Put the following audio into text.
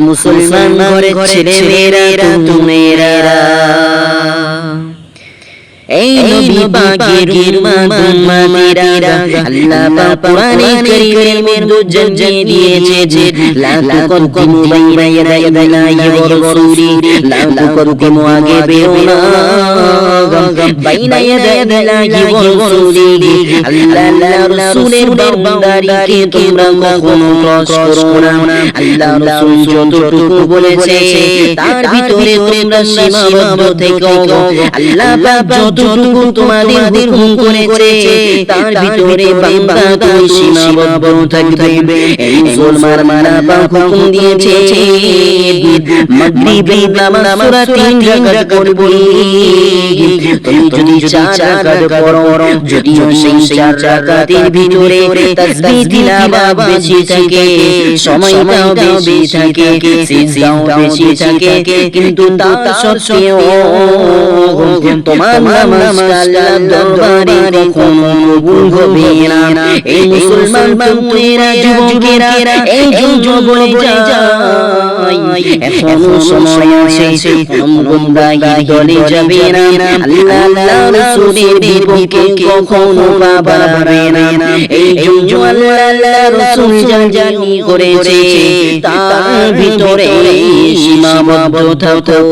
মুসলমান ঘরে ছেলে মেয়েরা তুমেরা এই নবী পাকের মাদুমাদিরা আল্লাহ পাক কোরআনে কারীমের জানিয়ে দিয়েছে যে লা তুকদ্দিমু বাইনা ইয়াদাই ইল্লাহি ওয়া রাসূলি লা তুকদ্দিমু আগে বেরো না বাইনা ইয়াদাই ইল্লাহি ওয়া রাসূলি আল্লাহ আল্লাহ রাসূলের বান্দারিকে তোমরা কখনো ক্রস করো না। আল্লাহ রাসূল যতটুকু বলেছে তার ভিতরে তোমরা সীমাবদ্ধ থেকো। আল্লাহ পাক যতটুকু তোমাদের হুকুম করেছে তার ভিতরে বান্দা তুমি সীমাবদ্ধ থাকবে। এই মুসলমান মারা বা হুকুম দিয়েছে। মাগরিবে নামাজ সূরা তিন রাকাত পড়বি তুমি যদি চার রাকাত পড়ো যদি সেই চার রাকাতের ভিতরে তাসবিহ তিলাওয়াত বেশি থাকে সময়টাও বেশি থাকে সিজদাও বেশি থাকে কিন্তু তা সত্ত্বেও তোমার নামাজটা আল্লাহর দরবারে কখনো কবুল হবে না। এই মুসলমান যুবকেরা এই বলে এখনও সময় আছে গুন্ডাগির দলে যাবে না। আল্লাহ আল্লাহ রাসূলের বিপক্ষে কখনো পাবে না। এই যুগ আল্লাহ আল্লাহ রাসূল জানি করেছে, তার ভিতরে সীমাবদ্ধ থাকো।